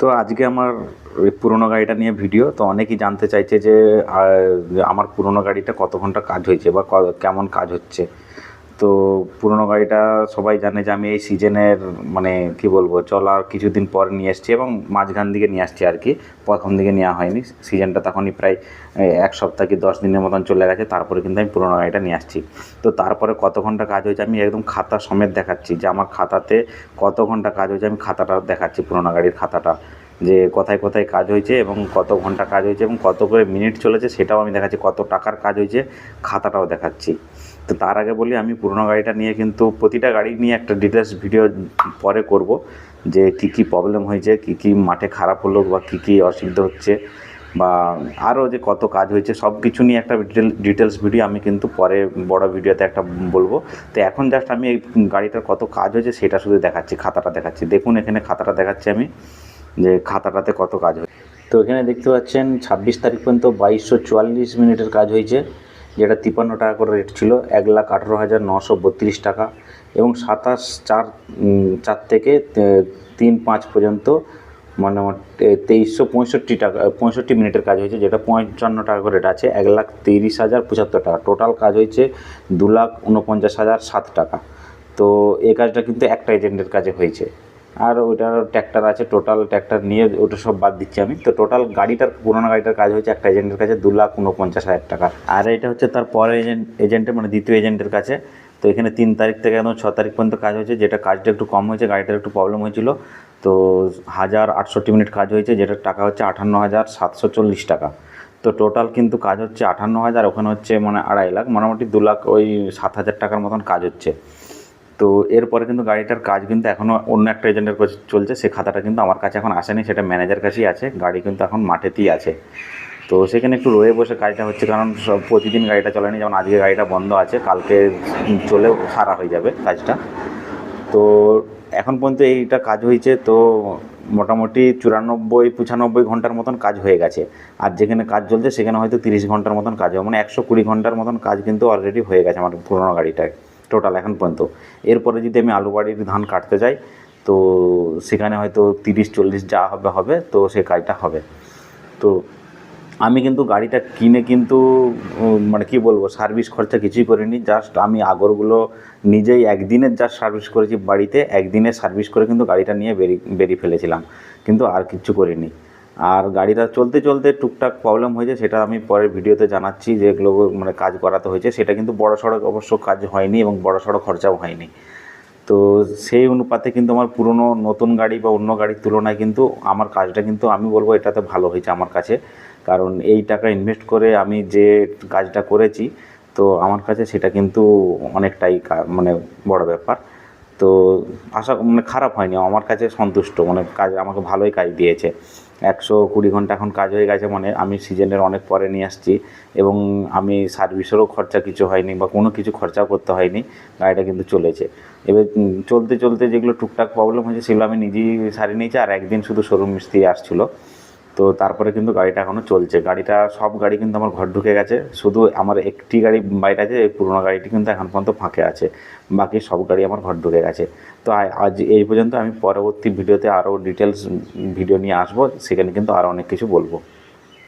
তো আজকে আমার পুরনো গাড়িটা নিয়ে ভিডিও, তো অনেকেই জানতে চাইছে যে আমার পুরনো গাড়িটা কত ঘণ্টা কাজ হয়েছে বা কেমন কাজ হচ্ছে। তো পুরনো গাড়িটা সবাই জানে যে আমি এই সিজনের মানে কি বলব, চলার কিছুদিন পর নিয়ে এসেছি এবং মাঝখান দিকে নিয়ে আসছি আর কি। প্রথম দিকে নেওয়া হয়নি। সিজনটা তখনই প্রায় এক সপ্তাহ কি দশ দিনের মতন চলে গেছে। তারপরে কিন্তু আমি পুরোনো গাড়িটা নিয়ে আসছি। তো তারপরে কত ঘণ্টা কাজ হয়েছে আমি একদম খাতা সমেত দেখাচ্ছি যে আমার খাতাতে কত ঘণ্টা কাজ হয়েছে আমি খাতাটা দেখাচ্ছি, পুরোনো গাড়ির খাতাটা। যে কোথায় কোথায় কাজ হয়েছে এবং কত ঘণ্টা কাজ হয়েছে এবং কত করে মিনিট চলেছে সেটাও আমি দেখাচ্ছি, কত টাকার কাজ হয়েছে খাতাটাও দেখাচ্ছি। তো তার আগে বলি, আমি পুরনো গাড়িটা নিয়ে কিন্তু প্রতিটা গাড়ি নিয়ে একটা ডিটেলস ভিডিও পরে করব, যে কী কী প্রবলেম হয়েছে, কী কী মাঠে খারাপ হলো বা কী কী অসুবিধা হচ্ছে বা আরও যে কত কাজ হয়েছে সব কিছু নিয়ে একটা ডিটেল ডিটেলস ভিডিও আমি কিন্তু পরে বড় ভিডিওতে একটা বলব। তো এখন জাস্ট আমি এই গাড়িটার কত কাজ হয়েছে সেটা শুধু দেখাচ্ছি, খাতাটা দেখাচ্ছি। দেখুন, এখানে খাতাটা দেখাচ্ছি আমি, যে খাতাটাতে কত কাজ হয়েছে। তো এখানে দেখতে পাচ্ছেন, ছাব্বিশ তারিখ পর্যন্ত বাইশশো চুয়াল্লিশ মিনিটের কাজ হয়েছে। যেটা তিপ্পান্ন টাকা করে রেট ছিল, এক লাখ আঠেরো হাজার নশো বত্রিশ টাকা এবং সাতাশ চার চার থেকে তিন পাঁচ পর্যন্ত মানে আমার তেইশশো পঁয়ষট্টি টাকা পঁয়ষট্টি মিনিটের কাজ হয়েছে, যেটা পঞ্চান্ন টাকা করে রেট আছে, এক লাখ তিরিশ হাজার পঁচাত্তর টাকা। টোটাল কাজ হয়েছে দু লাখ উনপঞ্চাশ হাজার সাত টাকা। তো এই কাজটা কিন্তু একটা এজেন্টের কাজে হয়েছে। আর ওইটার ট্র্যাক্টর আছে টোটাল ট্র্যাক্টর নিয়ে ওটা সব বাদ দিচ্ছি আমি। তো টোটাল গাড়িটার, পুরোনো গাড়িটার কাজ হয়েছে একটা এজেন্টের কাছে দু লাখ উনপঞ্চাশ হাজার টাকা। আর এটা হচ্ছে তার পরের এজেন্ট এজেন্টের মানে দ্বিতীয় এজেন্টের কাছে। তো এখানে তিন তারিখ থেকে একদম ছ তারিখ পর্যন্ত কাজ হয়েছে, যেটা কাজটা একটু কম হয়েছে, গাড়িটার একটু প্রবলেম হয়েছিল। তো হাজার আটষট্টি মিনিট কাজ হয়েছে, যেটার টাকা হচ্ছে আটান্ন হাজার সাতশো চল্লিশ টাকা। তো টোটাল কিন্তু কাজ হচ্ছে আটান্ন হাজার, ওখানে হচ্ছে মানে আড়াই লাখ, মোটামুটি দু লাখ ওই সাত হাজার টাকার মতন কাজ হচ্ছে। তো এরপরে কিন্তু গাড়িটার কাজ কিন্তু এখনও অন্য একটা এজেন্টের কাছে চলছে। সে খাতাটা কিন্তু আমার কাছে এখন আসেনি, সেটা ম্যানেজার কাছেই আছে। গাড়ি কিন্তু এখন মাঠেতেই আছে। তো সেখানে একটু রয়ে বসে কাজটা হচ্ছে, কারণ সব প্রতিদিন গাড়িটা চলেনি। যেমন আজকে গাড়িটা বন্ধ আছে, কালকে চলেও সারা হয়ে যাবে কাজটা। তো এখন পর্যন্ত এইটা কাজ হয়েছে। তো মোটামুটি চুরানব্বই, পঁচানব্বই ঘণ্টার মতন কাজ হয়ে গেছে। আর যেখানে কাজ চলছে, সেখানে হয়তো তিরিশ ঘণ্টার মতন কাজ হবে। মানে একশো কুড়ি ঘণ্টার মতন কাজ কিন্তু অলরেডি হয়ে গেছে আমার পুরোনো গাড়িটায়। টোটাল এখন পর্যন্ত। এরপরে যদি আমি আলু বাড়ির ধান কাটতে যাই, তো সেখানে হয়তো তিরিশ, চল্লিশ যা হবে হবে, তো সে কাজটা হবে। তো আমি কিন্তু গাড়িটা কিনে কিন্তু মানে কি বলব সার্ভিস খরচা কিছুই করিনি। জাস্ট আমি আগরগুলো নিজেই একদিনের জাস্ট সার্ভিস করেছি বাড়িতে একদিনে সার্ভিস করে কিন্তু গাড়িটা নিয়ে বেরিয়ে বেরিয়ে ফেলেছিলাম। কিন্তু আর কিচ্ছু করিনি। আর গাড়িটা চলতে চলতে টুকটাক প্রবলেম হয়েছে, সেটা আমি পরের ভিডিওতে জানাচ্ছি যেগুলো মানে কাজ করাতে হয়েছে। সেটা কিন্তু বড় সড়ক অবশ্য কাজ হয়নি এবং বড় সড়ো খরচাও হয়নি। তো সেই অনুপাতে কিন্তু আমার পুরনো নতুন গাড়ি বা অন্য গাড়ির তুলনায় কিন্তু আমার কাজটা কিন্তু আমি বলব এটাতে ভালো হয়েছে আমার কাছে। কারণ এই টাকা ইনভেস্ট করে আমি যে কাজটা করেছি, তো আমার কাছে সেটা কিন্তু অনেকটাই মানে বড় ব্যাপার। তো আশা মানে খারাপ হয়নি, আমার কাছে সন্তুষ্ট মানে কাজ আমাকে ভালোই কাজ দিয়েছে। একশো কুড়ি ঘণ্টা এখন কাজ হয়ে গেছে মানে আমি সিজনের অনেক পরে নিয়ে আসছি এবং আমি সার্ভিসেরও খরচা কিছু হয়নি বা কোনো কিছু খরচাও করতে হয়নি, গাড়িটা কিন্তু চলেছে। এবার চলতে চলতে যেগুলো টুকটাক প্রবলেম হয়েছে সেগুলো আমি নিজেই সারিয়ে নিয়েছি আর একদিন শুধু শোরুম মিস্ত্রি আসছিল। তো তারপরে কিন্তু গাড়িটা এখনও চলছে। গাড়িটা, সব গাড়ি কিন্তু আমার ঘর ঢুকে গেছে। শুধু আমার একটি গাড়ি বাইরে আছে, এই পুরোনো গাড়িটি কিন্তু এখন পর্যন্ত ফাঁকে আছে। বাকি সব গাড়ি আমার ঘর ঢুকে গেছে। তো আজ এই পর্যন্ত আমি পরবর্তী ভিডিওতে আরও ডিটেলস ভিডিও নিয়ে আসব। সেখানে কিন্তু আরও অনেক কিছু বলব।